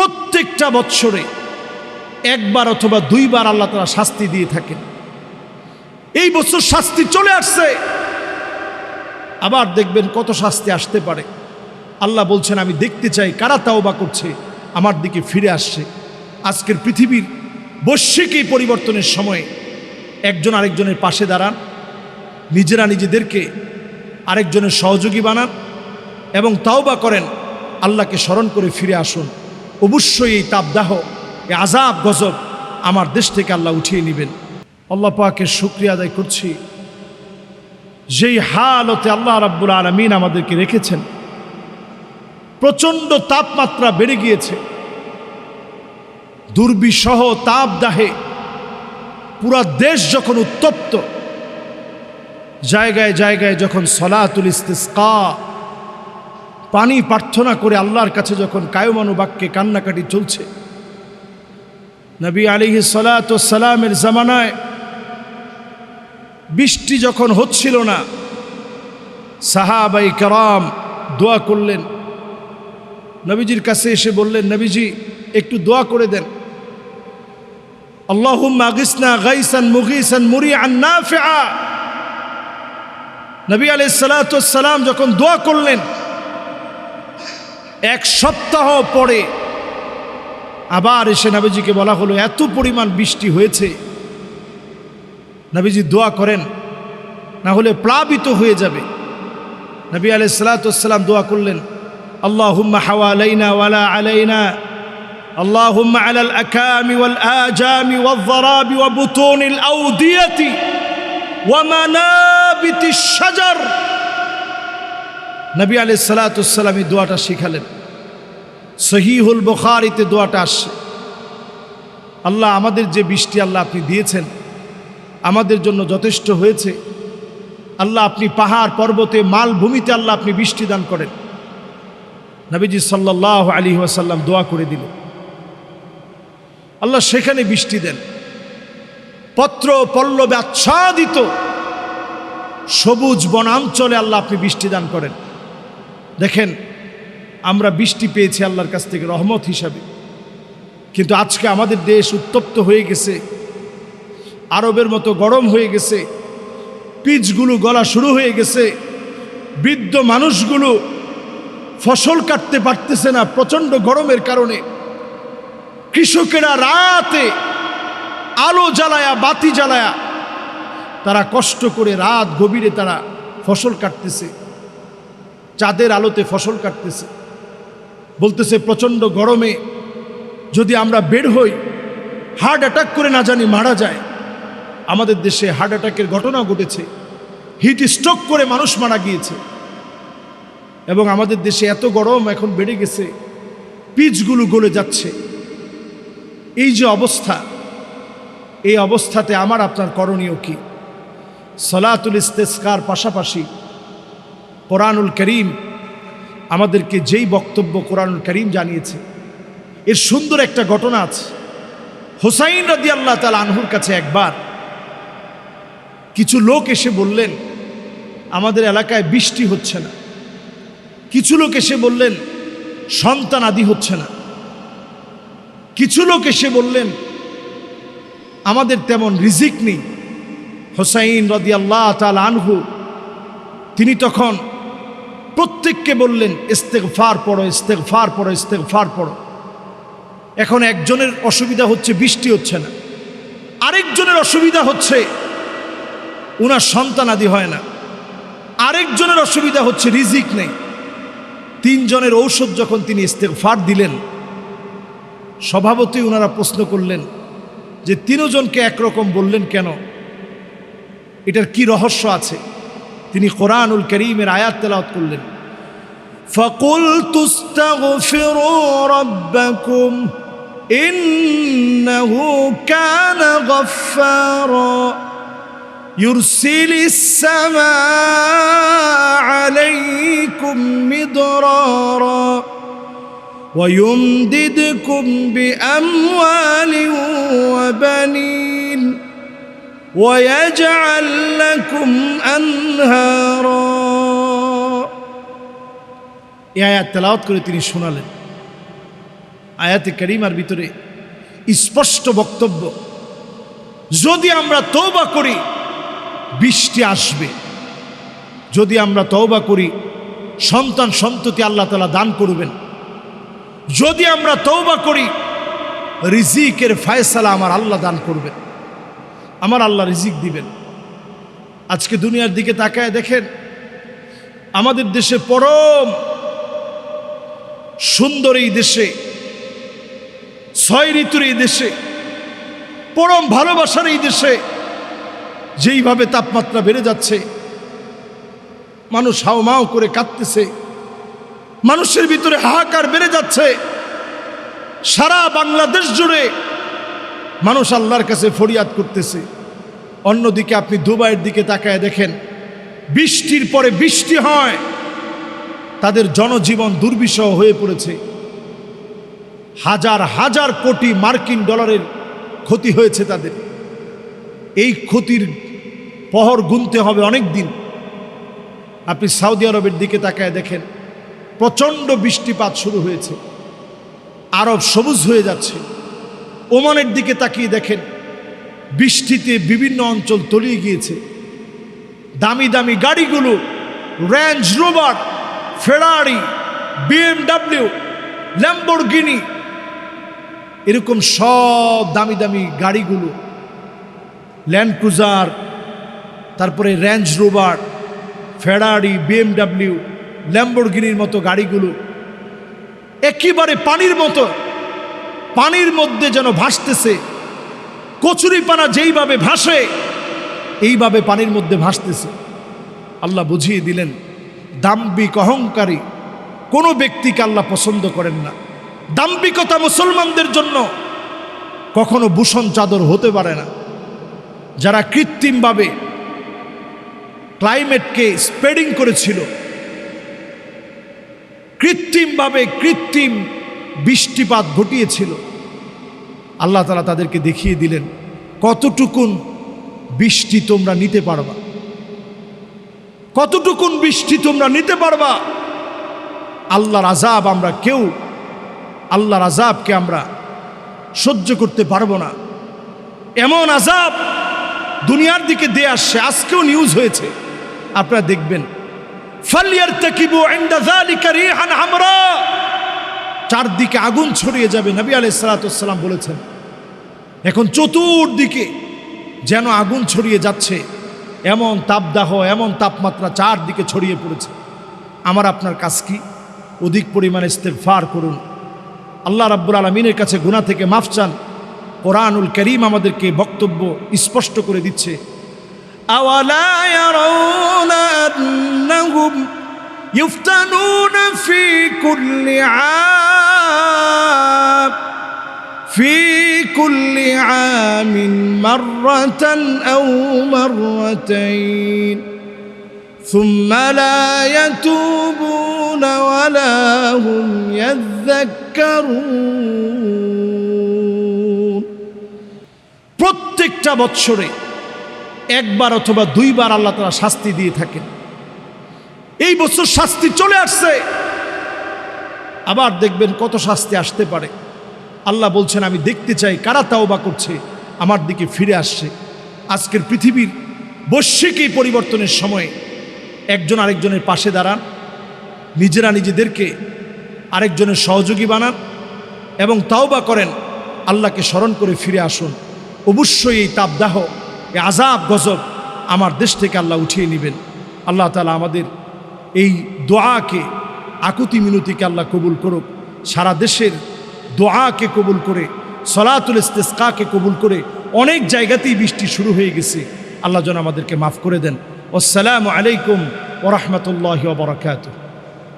প্রত্যেকটা বৎসরে একবার অথবা দুইবার আল্লাহ তারা শাস্তি দিয়ে থাকেন। এই বছর শাস্তি চলে আসছে। আবার দেখবেন কত শাস্তি আসতে পারে। আল্লাহ বলছেন, আমি দেখতে চাই কারা তাওবা করছে, আমার দিকে ফিরে আসছে। আজকের পৃথিবীর বৈশ্বিক এই পরিবর্তনের সময়ে একজন আরেকজনের পাশে দাঁড়ান, নিজেরা নিজেদেরকে আরেকজনের সহযোগী বানান এবং তাওবা করেন। আল্লাহকে স্মরণ করে ফিরে আসুন। অবশ্যই এই তাপদাহ, এই আজাব গজব আমার দেশ থেকে আল্লাহ উঠিয়ে নেবেন। আল্লাহ পাকের শুক্রিয়া আদায় করছি। যেই হালতে আল্লাহ রাব্বুল আলমিন আমাদেরকে রেখেছেন, প্রচণ্ড তাপমাত্রা বেড়ে গিয়েছে। দুর্বিসহ তাপদাহে পুরা দেশ যখন উত্তপ্ত, জায়গায় জায়গায় যখন সলাতুল ইস্তিসকা পানি প্রার্থনা করে আল্লাহর কাছে যখন কায়মানু বাক্যে কান্নাকাটি চলছে, নবী আলিহি সালামের জামানায় বৃষ্টি যখন হচ্ছিল না, সাহাবাই কারাম দোয়া করলেন। নবীজির কাছে এসে বললেন, নবীজি, একটু দোয়া করে দেন। আন্না নবী আলাই সালাম যখন দোয়া করলেন এক সপ্তাহ পরে আবার এসে নবীজিকে বলা হলো এত পরিমাণ বৃষ্টি হয়েছে নবীজি দোয়া করেন না হলে প্লাবিত হয়ে যাবে নবী আলাই সালাতাম দোয়া করলেন আল্লাহ হুম্মা হাওয়া আলাইনা ওয়ালা আলাইনা اللهم على الأكام والآجام والضراب وبطون الأودية ومنابت الشجر নবী আলি সালাতাম এই দোয়াটা শিখালেন। সহিহুল বখারিতে দোয়াটা আসছে আল্লাহ আমাদের যে বৃষ্টি আল্লাহ আপনি দিয়েছেন, আমাদের জন্য যথেষ্ট হয়েছে। আল্লাহ আপনি পাহাড়, পর্বতে, মালভূমিতে আল্লাহ আপনি বৃষ্টি দান করেন। নবীজি সাল্লাহ আলী ওয়াসাল্লাম দোয়া করে দিল আল্লাহ সেখানে বৃষ্টি দেন। পত্র পল্লবে আচ্ছাদিত সবুজ বনাঞ্চলে আল্লাহ আপনি বৃষ্টি দান করেন। দেখেন, আমরা বৃষ্টি পেয়েছি আল্লাহর কাছ থেকে রহমত হিসাবে। কিন্তু আজকে আমাদের দেশ উত্তপ্ত হয়ে গেছে, আরবের মতো গরম হয়ে গেছে, পিচগুলো গলা শুরু হয়ে গেছে, বৃদ্ধ মানুষগুলো ফসল কাটতে পারতেছে না প্রচণ্ড গরমের কারণে। কৃষকেরা রাতে আলো জ্বালায়া, বাতি জ্বালায়া, তারা কষ্ট করে রাত গভীরে তারা ফসল কাটতেছে। চাঁদের আলোতে ফসল কাটতেছে। বলতেছে, প্রচণ্ড গরমে যদি আমরা বের হই, হার্ট অ্যাটাক করে না জানি মারা যায়। আমাদের দেশে হার্ট অ্যাটাকের ঘটনা ঘটেছে। হিট স্ট্রোক করে মানুষ মারা গিয়েছে। এবং আমাদের দেশে এত গরম এখন বেড়ে গেছে, পিচগুলো গলে যাচ্ছে। এই যে অবস্থা, এই অবস্থাতে আমার আপনার করণীয় কি? সলাতুল ইস্তেস্কার পাশাপাশি কোরআনুল করিম আমাদেরকে যেই বক্তব্য কোরআনুল করিম জানিয়েছে, এর সুন্দর একটা ঘটনা আছে। হোসাইন রদি আল্লাহ তাল আনহুর কাছে একবার কিছু লোক এসে বললেন, আমাদের এলাকায় বৃষ্টি হচ্ছে না। কিছু লোক এসে বললেন, সন্তান আদি হচ্ছে না। কিছু লোক এসে বললেন, আমাদের তেমন রিজিক নেই। হোসাইন রদি আল্লাহ তাল আনহু, তিনি তখন প্রত্যেককে বললেন ইস্তেক ফার পড়ো ইস্তেক ফার পড়ো ইস্তেক ফার পড়ো। এখন একজনের অসুবিধা হচ্ছে, বৃষ্টি হচ্ছে না। আরেকজনের অসুবিধা হচ্ছে ওনার সন্তান আদি হয় না। আরেকজনের অসুবিধা হচ্ছে, রিজিক নেই। তিনজনের ঔষধ যখন তিনি ইস্তেকফার দিলেন, স্বভাবতই ওনারা প্রশ্ন করলেন, যে তিনজনকে একরকম বললেন কেন? এটার কি রহস্য আছে? তিনি কোরআনুল করিমের আয়াত তেলাওয়াত করলেন فقلت استغفروا ربكم إنه كان غفارا يرسل السماء عليكم مدرارا ويمددكم بأموال وبنين ويجعل لكم أنهارا এ আয়াত তেলাওয়াত করে তিনি শোনালেন আয়াতে করিমার ভিতরে স্পষ্ট বক্তব্য যদি আমরা তৌবা করি বৃষ্টি আসবে যদি আমরা তৌবা করি সন্তান সন্ততি আল্লাহ তালা দান করবেন যদি আমরা তৌবা করি রিজিকের ফায়সালা আমার আল্লাহ দান করবেন আমার আল্লাহ রিজিক দিবেন। আজকে দুনিয়ার দিকে তাকায় দেখেন, আমাদের দেশে পরম সুন্দর এই দেশে, ছয় ঋতুর এই দেশে, পরম ভালোবাসার এই দেশে যেইভাবে তাপমাত্রা বেড়ে যাচ্ছে, মানুষ হাওমাও করে কাঁদতেছে, মানুষের ভিতরে হাহাকার বেড়ে যাচ্ছে, সারা বাংলাদেশ জুড়ে মানুষ আল্লাহর কাছে ফরিয়াদ করতেছে। অন্যদিকে আপনি দুবাইয়ের দিকে তাকায় দেখেন, বৃষ্টির পরে বৃষ্টি হয়, তাদের জনজীবন দুর্বিষহ হয়ে পড়েছে। হাজার হাজার কোটি মার্কিন ডলারের ক্ষতি হয়েছে তাদের। এই ক্ষতির পহর গুনতে হবে অনেক দিন আপনি সৌদি আরবের দিকে তাকায় দেখেন, প্রচণ্ড বৃষ্টিপাত শুরু হয়েছে। আরব সবুজ হয়ে যাচ্ছে। ওমানের দিকে তাকিয়ে দেখেন, বৃষ্টিতে বিভিন্ন অঞ্চল তলিয়ে গিয়েছে। দামি দামি গাড়িগুলো range rover Ferrari BMW Lamborghini এরকম সব দামি দামি গাড়িগুলো ল্যান্ড ক্রুজার তারপরে র্যাঞ্জ রোভার ফেরারি বিএমডাব্লিউ ল্যাম্বরগিনির মতো গাড়িগুলো, একেবারে পানির মতো। পানির মধ্যে যেন ভাসতেছে, কচুরিপানা যেইভাবে ভাসে, এইভাবে পানির মধ্যে ভাসতেছে। আল্লাহ বুঝিয়ে দিলেন দাম্বিক অহংকারী কোনো ব্যক্তিকে আল্লাহ পছন্দ করেন না। দাম্বিকতা মুসলমানদের জন্য কখনো ভূষণ চাদর হতে পারে না। যারা কৃত্রিমভাবে ক্লাইমেটকে স্প্রেডিং করেছিল, কৃত্রিমভাবে কৃত্রিম বৃষ্টিপাত ঘটিয়েছিল। আল্লাহ তালা তাদেরকে দেখিয়ে দিলেন, কতটুকুন বৃষ্টি তোমরা নিতে পারবা? কতটুকুন বৃষ্টি তোমরা নিতে পারবা? আল্লাহর আজাব আমরা কেউ, আল্লাহর আজাবকে আমরা সহ্য করতে পারব না। এমন আজাব দুনিয়ার দিকে দিয়ে আসছে, আজকেও নিউজ হয়েছে। আপনারা দেখবেন যালিকা রিহান হামরা। চারদিকে আগুন ছড়িয়ে যাবে নবী আলাইহিস সালাম বলেছেন এখন চতুর্দিকে যেন আগুন ছড়িয়ে যাচ্ছে এমন তাপদাহ এমন তাপমাত্রা চারদিকে ছড়িয়ে পড়েছে আমার আপনার কাজ কি অধিক পরিমাণে ইস্তেগফার করুন আল্লাহ রাব্বুল আলমিনের কাছে গুনাহ থেকে মাফ চান কোরআনুল করিম আমাদেরকে বক্তব্য স্পষ্ট করে দিচ্ছে أولا يرون أنهم يفتنون في كل عام في كل عام مرة أو مرتين ثم لا يتوبون ولا هم يذكرون প্রত্যেকটা বৎসরে একবার অথবা দুইবার আল্লাহ তারা শাস্তি দিয়ে থাকেন এই বছর শাস্তি চলে আসছে আবার দেখবেন কত শাস্তি আসতে পারে। আল্লাহ বলছেন, আমি দেখতে চাই কারা তাওবা করছে, আমার দিকে ফিরে আসছে। আজকের পৃথিবীর বৈশ্বিক পরিবর্তনের সময়ে একজন আরেকজনের পাশে দাঁড়ান, নিজেরা নিজেদেরকে আরেকজনের সহযোগী বানান এবং তাওবা করেন, আল্লাহকে স্মরণ করে ফিরে আসুন। অবশ্যই এই তাপদাহ এই আজাব গজব আমার দেশ থেকে আল্লাহ উঠিয়ে নেবেন। আল্লাহ তালা আমাদের এই দোয়াকে আকুতি মিনতিকে আল্লাহ কবুল করুক। সারা দেশের দোয়াকে কবুল করে, সলাতুল ইস্তেস্কাকে কবুল করে অনেক জায়গাতেই বৃষ্টি শুরু হয়ে গেছে। আল্লাহ যেন আমাদেরকে মাফ করে দেন। আসসালামু আলাইকুম ওরহমতুল্লাহ বরকাত